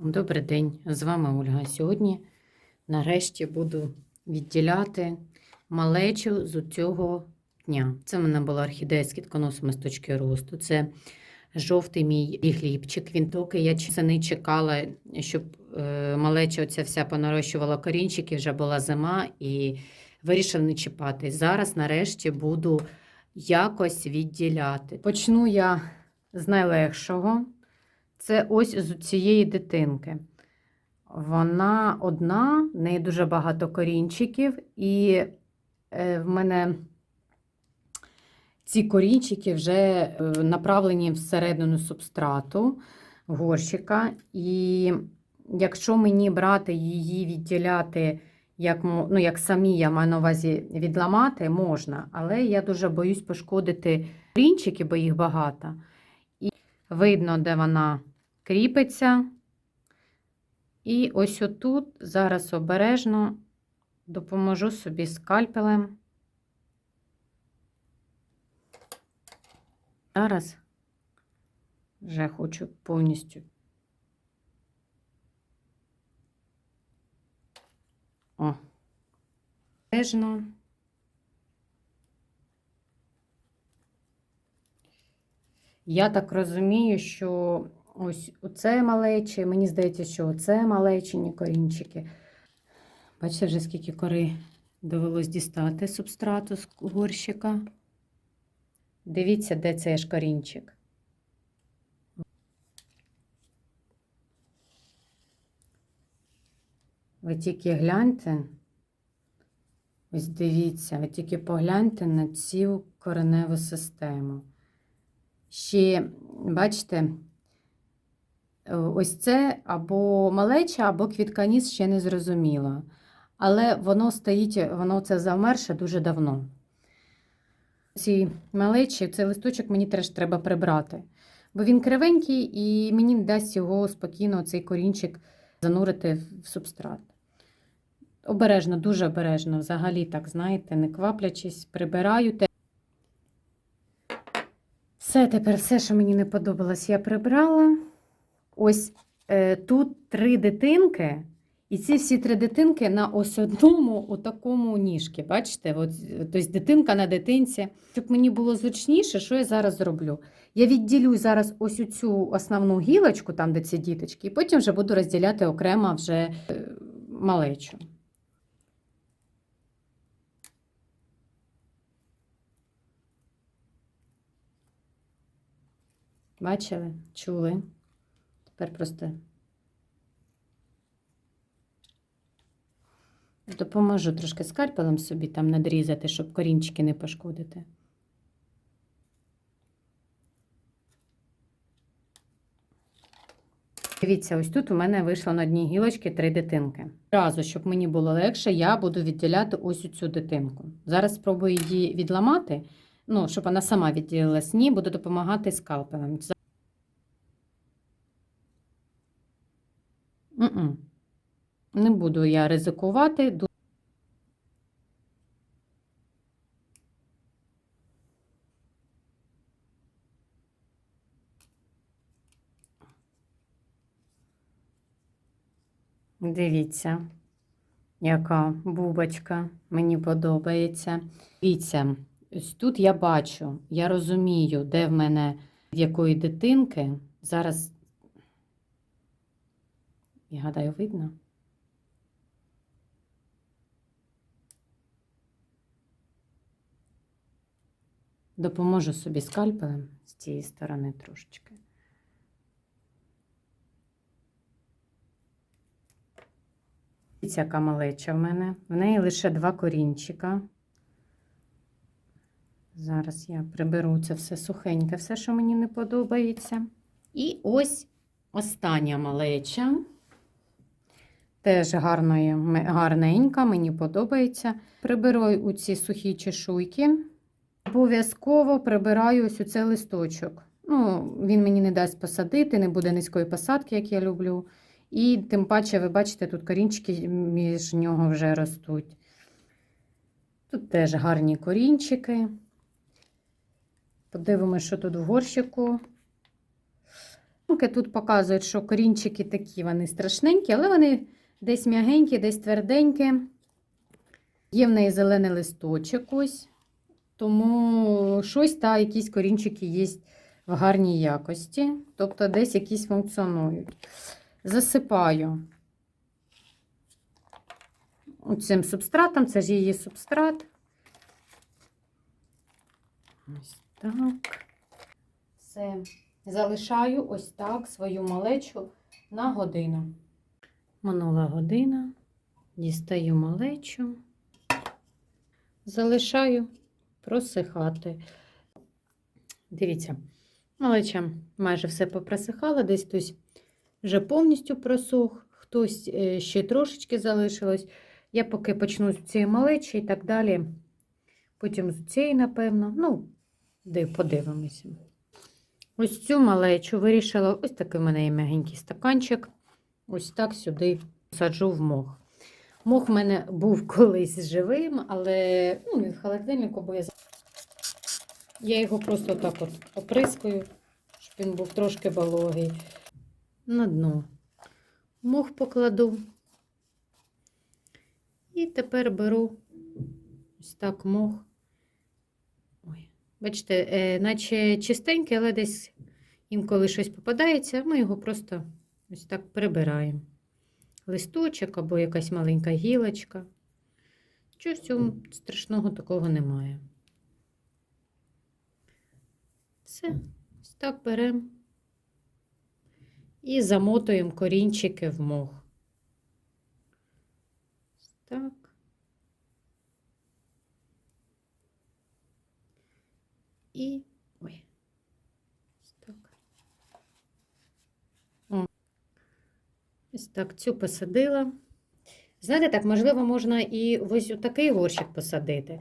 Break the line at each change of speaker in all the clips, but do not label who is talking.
Добрий день, з вами Ольга. Сьогодні нарешті буду відділяти малечу з цього дня. Це в мене була орхідея з кітконосом з точки росту. Це жовтий мій хлібчик. Він доки я не чекала, щоб е, малеча оця вся понарощувала корінчики, вже була зима і вирішив не чіпати. Зараз нарешті буду якось відділяти. Почну я з найлегшого. Це ось з цієї дитинки. Вона одна, в неї дуже багато корінчиків, і е, в мене ці корінчики вже е, направлені всередину субстрату горщика. І якщо мені брати її відділяти, як, ну, як самі я маю на увазі відламати, можна, але я дуже боюсь пошкодити корінчики, бо їх багато. І видно, де вона кріпиться. І ось отут зараз обережно допоможу собі скальпелем. Зараз вже хочу повністю. О, обережно. Я так розумію, що ось оце малечі, мені здається, що оце малечені корінчики. Бачите, вже скільки кори довелось дістати субстрату з горщика. Дивіться, де цей ж корінчик. Ви тільки гляньте. Ось дивіться, ви тільки погляньте на цю кореневу систему. Ще, бачите, ось це або малеча, або квітканіс ще не зрозуміло. Але воно стоїть, воно це завмерше дуже давно. Ці малечі, цей листочок мені теж треба прибрати. Бо він кривенький і мені не дасть його спокійно, цей корінчик, занурити в субстрат. Обережно, дуже обережно, взагалі, так, знаєте, не кваплячись, прибираю. Все, тепер все, що мені не подобалось, я прибрала. Ось е, тут три дитинки, і ці всі три дитинки на ось одному у такому ніжки. Бачите, от, тобто дитинка на дитинці. Щоб мені було зручніше, що я зараз зроблю? Я відділю зараз ось цю основну гілочку, там, де ці діточки, і потім вже буду розділяти окремо вже е, малечу. Бачили? Чули? Тепер просто допоможу трошки скальпелем собі там надрізати, щоб корінчики не пошкодити. Дивіться, ось тут у мене вийшло на одній гілочці три дитинки. Разу, щоб мені було легше, я буду відділяти ось цю дитинку. Зараз спробую її відламати, ну, щоб вона сама відділилась. Ні, буду допомагати скальпелем. Не буду я ризикувати. Дивіться, яка бубочка, мені подобається. Дивіться, ось тут я бачу, я розумію, де в мене в якої дитинки. Зараз, я гадаю, видно. Допоможу собі скальпелем з цієї сторони трошечки. Дивіться, яка малеча в мене. В неї лише два корінчика. Зараз я приберу це все сухеньке, все, що мені не подобається. І ось остання малеча. Теж гарної, гарненька, мені подобається. Приберу у ці сухі чешуйки. Обов'язково прибираю ось у листочок. Ну, він мені не дасть посадити, не буде низької посадки, як я люблю. І тим паче, ви бачите, тут корінчики між нього вже ростуть. Тут теж гарні корінчики. Подивимося, що тут в горщику. Тут показують, що корінчики такі вони страшненькі, але вони десь м'ягенькі, десь тверденькі. Є в неї зелений листочок ось. Тому щось та якісь корінчики є в гарній якості. Тобто десь якісь функціонують. Засипаю цим субстратом, це ж її субстрат. Ось так. Все. Залишаю ось так свою малечу на годину. Минула година. Дістаю малечу. Залишаю просихати. Дивіться, малеча майже все попросихала, десь хтось вже повністю просох, хтось е, ще трошечки залишилось. Я поки почну з цієї малечі і так далі. Потім з цієї, напевно, ну, де подивимося. Ось цю малечу вирішила, ось такий в мене є м'ягенький стаканчик. Ось так сюди саджу в мох. Мох в мене був колись живим, але ну, не в холодильнику, бо я я його просто так от оприскую, щоб він був трошки вологий. На дно мох покладу. І тепер беру ось так мох. Ой, бачите, е, наче чистенький, але десь інколи щось попадається, ми його просто ось так прибираємо. Листочок або якась маленька гілочка. Чогось цього страшного такого немає. Все, ось так беремо і замотуємо корінчики в мох. Так. І ой, ось так. О. Ось так цю посадила. Знаєте, так, можливо, можна і ось такий горщик посадити.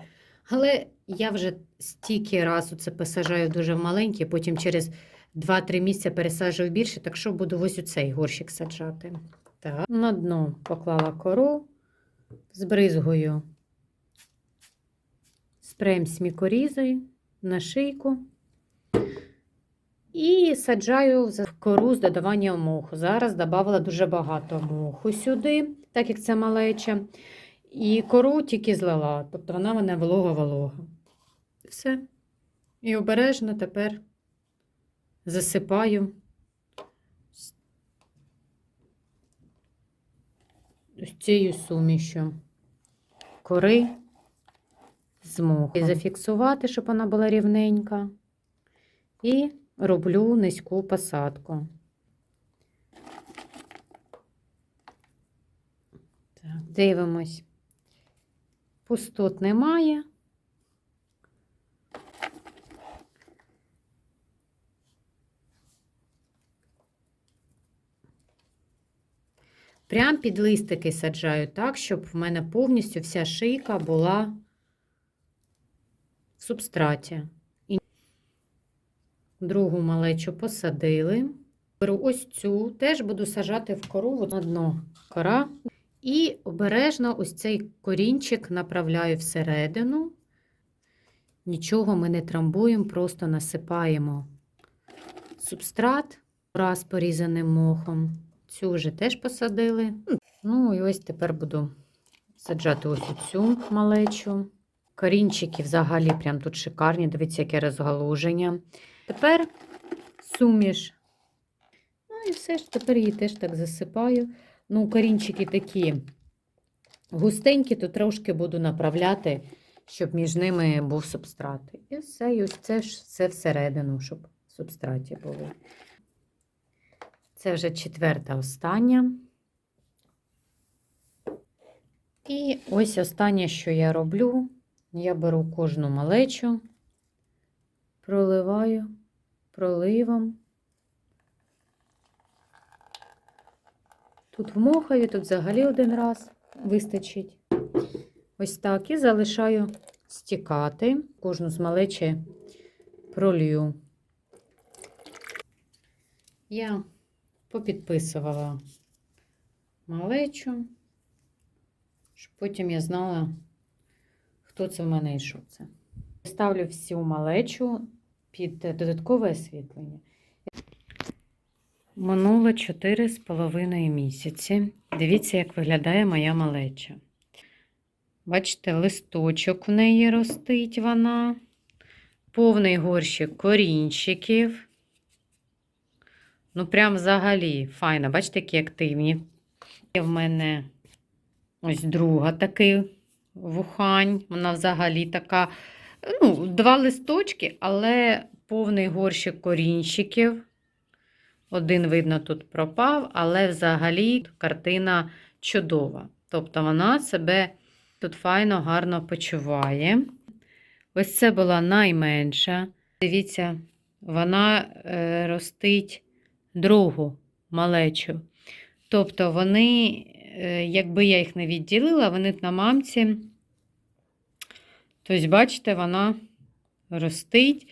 Але я вже стільки разу це посажаю дуже маленький, потім через 2-3 місяці пересаджую більше, так що буду ось у цей горщик саджати. Так. На дно поклала кору, збризгую спреєм смікорізою на шийку. І саджаю в кору з додаванням моху. Зараз додавала дуже багато моху сюди, так як це малеча. І кору тільки злила, тобто вона мене волога-волога. Все. І обережно тепер засипаю ось цією сумішю кори з мохом. І зафіксувати, щоб вона була рівненька. І роблю низьку посадку. Так, дивимось. Пустот немає. Прям під листики саджаю так, щоб в мене повністю вся шийка була в субстраті. Другу малечу посадили. Беру ось цю, теж буду сажати в кору на дно кора. І обережно ось цей корінчик направляю всередину. Нічого ми не трамбуємо, просто насипаємо субстрат раз порізаним мохом. Цю вже теж посадили. Ну, і ось тепер буду саджати ось цю малечу. Корінчики взагалі прям тут шикарні. Дивіться, яке розгалуження. Тепер суміш. Ну і все ж, тепер її теж так засипаю. Ну, корінчики такі густенькі, то трошки буду направляти, щоб між ними був субстрат. І все, і ось це ж все всередину, щоб в субстраті було. Це вже четверта остання. І ось останнє, що я роблю, я беру кожну малечу, проливаю проливом. Тут вмохаю, тут взагалі один раз вистачить. Ось так і залишаю стікати. Кожну з малечі пролью. Я попідписувала малечу, щоб потім я знала, хто це в мене і що це. Ставлю всю малечу під додаткове освітлення. Минуло 4,5 місяці. Дивіться, як виглядає моя малеча. Бачите, листочок в неї ростить вона, повний горщик корінчиків. Ну, прям взагалі файно. Бачите, які активні. Є в мене ось друга такий вухань. Вона взагалі така, ну, два листочки, але повний горщик корінчиків. Один, видно, тут пропав, але взагалі картина чудова. Тобто вона себе тут файно, гарно почуває. Ось це була найменша. Дивіться, вона е, ростить другу малечу. Тобто вони, е, якби я їх не відділила, вони на мамці. Тобто, бачите, вона ростить.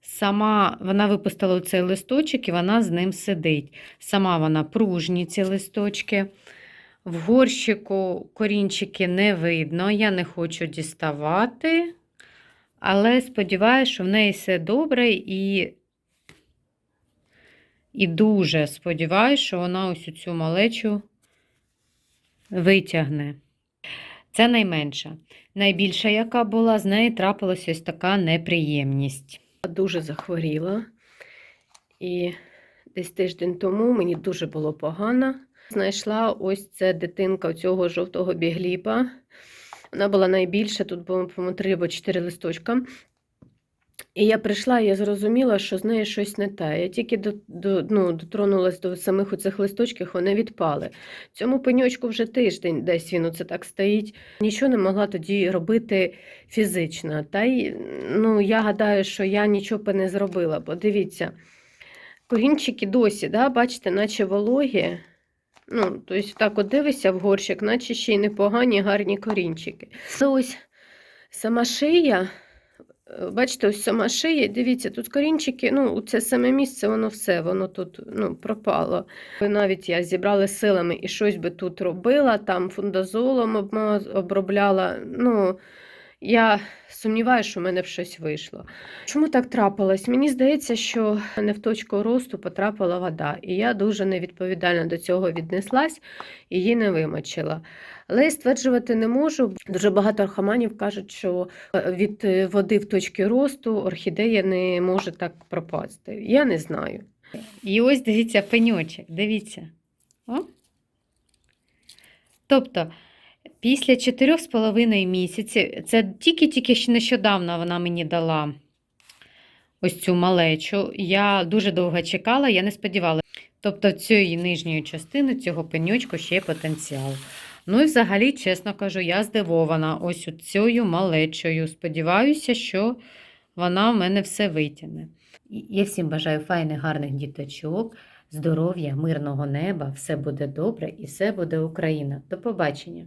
Сама вона випустила цей листочок і вона з ним сидить. Сама вона пружні ці листочки. В горщику корінчики не видно, я не хочу діставати, але сподіваюся, що в неї все добре і, і дуже сподіваюся, що вона ось цю малечу витягне. Це найменша. Найбільша, яка була, з неї трапилася ось така неприємність. Дуже захворіла. І десь тиждень тому мені дуже було погано. Знайшла ось це дитинка цього жовтого бігліпа. Вона була найбільша, тут було, по-моєму, три або чотири листочка. І я прийшла, я зрозуміла, що з нею щось не те. Я тільки до, до, ну, дотронулася до самих оцих листочків, вони відпали. Цьому пеньочку вже тиждень десь він оце так стоїть. Нічого не могла тоді робити фізично. Та й ну, я гадаю, що я нічого б не зробила, бо дивіться, корінчики досі, да, бачите, наче вологі. Ну, тобто так от дивишся в горщик, наче ще й непогані, гарні корінчики. Це ось сама шия. Е, Бачите, ось сама шия, дивіться, тут корінчики, ну, це саме місце, воно все, воно тут ну, пропало. Навіть я зібрала силами і щось би тут робила, там фундазолом обробляла. Ну, я сумніваюся, що в мене щось вийшло. Чому так трапилось? Мені здається, що не в точку росту потрапила вода, і я дуже невідповідально до цього віднеслась і її не вимочила. Але я стверджувати не можу. Дуже багато архаманів кажуть, що е, від е, води в точці росту орхідея не може так пропасти. Я не знаю. І ось дивіться, пеньочок, дивіться. О? Тобто, після 4,5 місяців, це тільки-тільки ще нещодавно вона мені дала ось цю малечу. Я дуже довго чекала, я не сподівалася. Тобто, цієї нижньої частини цього пеньочку ще є потенціал. Ну і взагалі, чесно кажу, я здивована ось цією малечою. Сподіваюся, що вона в мене все витягне. Я всім бажаю файних, гарних діточок, здоров'я, мирного неба, все буде добре і все буде Україна. До побачення!